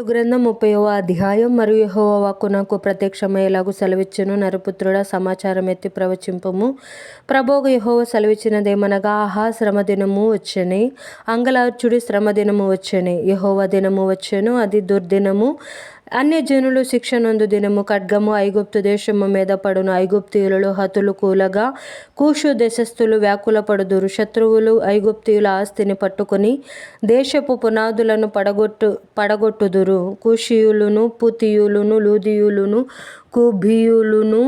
సామెతలు గ్రంథం ముప్పైవ అధ్యాయం మరియు యహోవాకు నాకు ప్రత్యక్షమయ్యేలాగు సెలవిచ్చెను? నరపుత్రుడా సమాచారం ఎత్తి ప్రవచింపము. ప్రభోగ యహోవ సెలవిచ్చినదేమనగా ఆహా శ్రమ దినము వచ్చని. అంగలార్చుడి శ్రమ దినము వచ్చని. యహోవ దినము వచ్చెను. అది దుర్దినము. అన్యజనులు శిక్ష నొందు దినము ఖడ్గము ఐగుప్తు దేశము మీద పడును. ఐగుప్తీయులలో హతులు కూలగా కూషు దేశస్థులు వ్యాకులపడుదురు. శత్రువులు ఐగుప్తీయుల ఆస్తిని పట్టుకొని దేశపు పునాదులను పడగొట్టు పడగొట్టుదురు. కూషియులును పుతియులును లూదీయులును కుబీయులును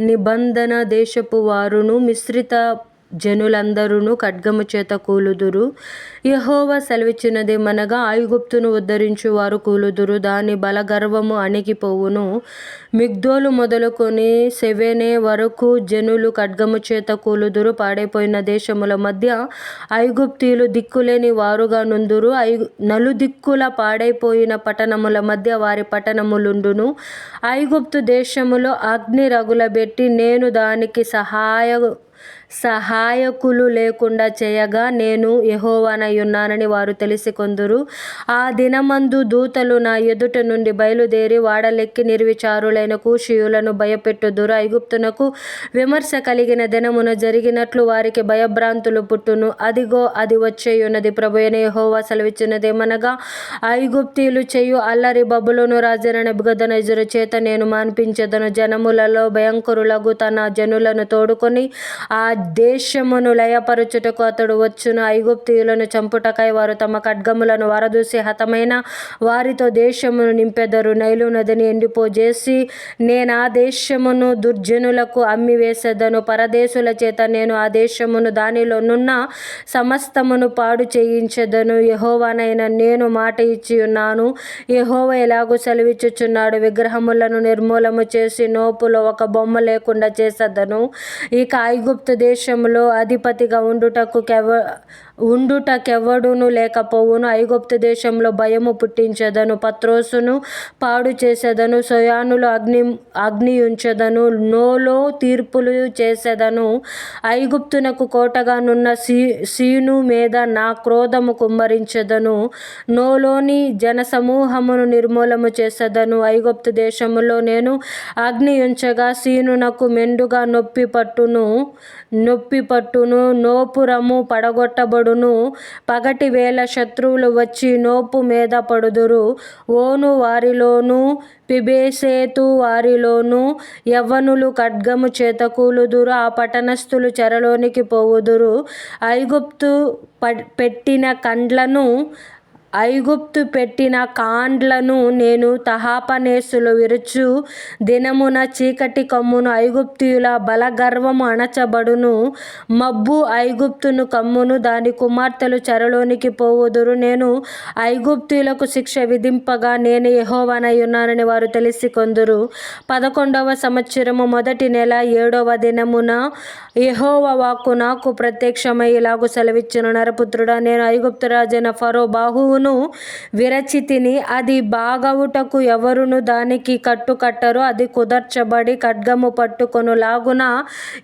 నిబంధన దేశపు వారును మిశ్రిత జనులందరును ఖడ్గము చేత కూలుదురు. యెహోవా సెలవిచ్చినదేమనగా ఐగుప్తును ఉద్ధరించు వారు కూలుదురు. దాని బలగర్వము అణిగిపోవును. మిగ్దోలు మొదలుకొని సెవెనే వరకు జనులు ఖడ్గము చేత కూలుదురు. పాడైపోయిన దేశముల మధ్య ఐగుప్తీయులు దిక్కులేని వారుగా నుందురు. ఐ నలుదిక్కుల పాడైపోయిన పట్టణముల మధ్య వారి పట్టణములుండును. ఐగుప్తు దేశములో అగ్ని రగులబెట్టి నేను దానికి సహాయ సహాయకులు లేకుండా చేయగా నేను యెహోవానయున్నానని వారు తెలిసికొందురు. ఆ దినమందు దూతలు నా ఎదుట నుండి బయలుదేరి వాడలెక్కి నిర్విచారులైన కూషియులను భయపెట్టుదురు. ఐగుప్తునకు విమర్శ కలిగిన దినమున జరిగినట్లు వారికి భయభ్రాంతులు పుట్టును. అదిగో అది వచ్చేయున్నది. ప్రభుయనే యహోవా సెలవిచ్చినదేమనగా ఐగుప్తీయులు చేయు అల్లరి బబులోను రాజైన నెబుకద్నెజరు చేత నేను మాన్పించదను. జనములలో భయంకరులగు తన జనులను తోడుకొని ఆ దేశమును లయపరచుటకు అతడు వచ్చును. ఐగుప్తియులను చంపుటకై వారు తమ ఖడ్గములను వరదూసి హతమైన వారితో దేశమును నింపెదరు. నైలు నదిని ఎండిపోజేసి ఆ దేశమును దుర్జనులకు అమ్మివేసేదను. పరదేశుల చేత నేను ఆ దేశమును దానిలో నున్న సమస్తమును పాడు చేయించదను. యెహోవానైన నేను మాట ఇచ్చి ఉన్నాను. యహోవ ఎలాగూ సెలవిచ్చుచున్నాడు? విగ్రహములను నిర్మూలము చేసి నోపులో ఒక బొమ్మ లేకుండా చేసేదను. ఇక ఐగుప్తు దేశములో అధిపతిగా ఉండుటకు కెవ ఉండుటకెవ్వడును లేకపోవును. ఐగుప్తు దేశంలో భయము పుట్టించెదను. పత్రోసును పాడు చేసెదను. సోయానులో అగ్ని అగ్నియుంచెదను. నోలో తీర్పులు చేసెదను. ఐగుప్తునకు కోటగానున్న సీ సీను మీద నా క్రోధము కుమ్మరించెదను. నోలోని జనసమూహమును నిర్మూలము చేసెదను. ఐగుప్తు దేశములో నేను అగ్నియుంచగా సీనునకు మెండుగా నొప్పి పట్టును నొప్పి పట్టును నోపురము పడగొట్టబడును పగటి వేళ శత్రువులు వచ్చి నోపు మీద పడుదురు. ఓను వారిలోను పిబేసేతు వారిలోను యవ్వనులు ఖడ్గము చేత కూలుదురు. ఆ పట్టణస్థులు చెరలోనికి పోవుదురు. ఐగుప్తు పెట్టిన కండ్లను ఐగుప్తు పెట్టిన కాండ్లను నేను తహపనేసులో విరుచు దినమున చీకటి కమ్మును ఐగుప్తీయుల బలగర్వము అణచబడును. మబ్బు ఐగుప్తును కమ్మును దాని కుమార్తెలు చెరలోనికి పోవుదురు. నేను ఐగుప్తీయులకు శిక్ష విధింపగా నేను యెహోవానయున్నానని వారు తెలిసి కొందరు పదకొండవ సంవత్సరము మొదటి నెల ఏడవ దినమున యహోవ వాక్కు నాకు ప్రత్యక్షమై ఇలాగు సెలవిచ్చిన. నరపుత్రుడా నేను ఐగుప్తు రాజైన ఫరో బాహువును విరచితిని అది బాగవుటకు ఎవరును దానికి కట్టు కట్టరు అది కుదర్చబడి ఖడ్గము పట్టుకొనులాగున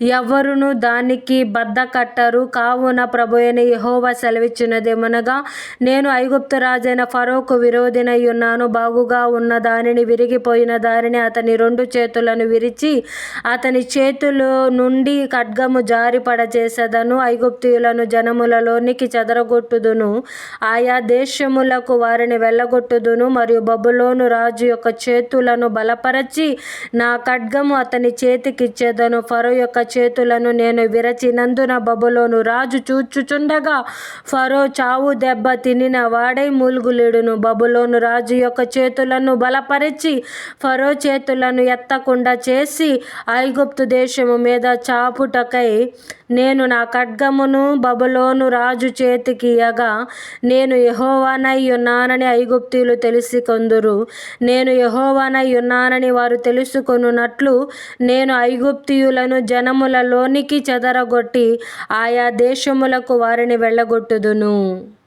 ఎవరును దానికి బద్ద కట్టరు. కావున ప్రభువైన యహోవా సెలవిచ్చినదేమనగా నేను ఐగుప్తు రాజైన ఫరోకు విరోధినై ఉన్నాను బాగుగా ఉన్న దానిని విరిగిపోయిన దానిని అతని రెండు చేతులను విరిచి అతని చేతులు నుండి ఖడ్గము జారిపడజేసెదను. ఐగుప్తీయులను జనములలోనికి చెదరగొట్టుదును. ఆయా దేశ దేశములకు వారిని వెళ్ళగొట్టుదును మరియు బబులోను రాజు యొక్క చేతులను బలపరచి నా ఖడ్గము అతని చేతికిచ్చేదను. ఫరో యొక్క చేతులను నేను విరచినందున బబులోను రాజు చూచుచుండగా ఫరో చావు దెబ్బ తినిన వాడై మూల్గులేడును. బబులోను రాజు యొక్క చేతులను బలపరిచి ఫరో చేతులను ఎత్తకుండా చేసి ఐగుప్తు దేశము మీద చాపుటకై నేను నా ఖడ్గమును బబులోను రాజు చేతికి ఇయ్యగా నేను యహోవా ఉన్నానని ఐగుప్తీలు తెలిసికొందురు నేను యెహోవానై ఉన్నానని వారు తెలుసుకొనున్నట్లు నేను ఐగుప్తీయులను జనములలోనికి చెదరగొట్టి ఆయా దేశములకు వారిని వెళ్ళగొట్టుదును.